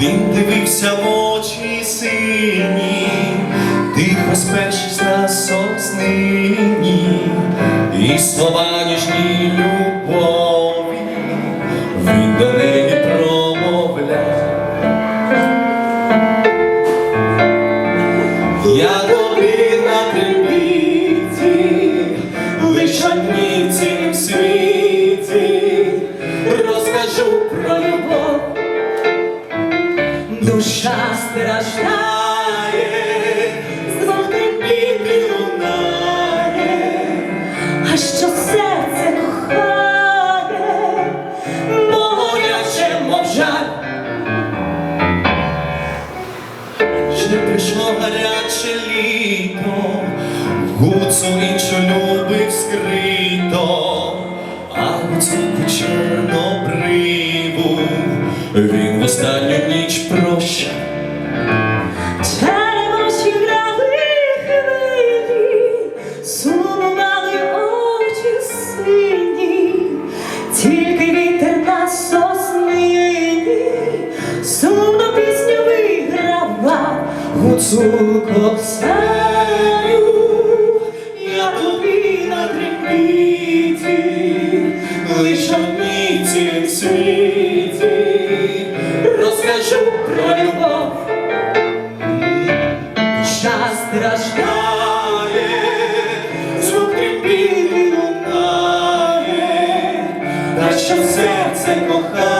дивиться в очі сині, тихо спершись на соснині, і слова ніжні любові, він до неї промовляє. Я тобі на трембіті, лиш одній в світі, розкажу про любов. Душа страждає, звук трембіти лунає, А що серце кохає, боляче мов жаль. Ще прийшло гаряче літо, гуцу іншу любив скрито, а гуцулку чорнобриву останню ніч прощав. черемоші грали хвилі, сумували очі сині, тільки вітер на соснині, сумну пісню вигравав, гуцулко Я тобі на трембіті, лиш одній цім світі, про любов. час страждає. звук трембіти лунає, та що серце кохає,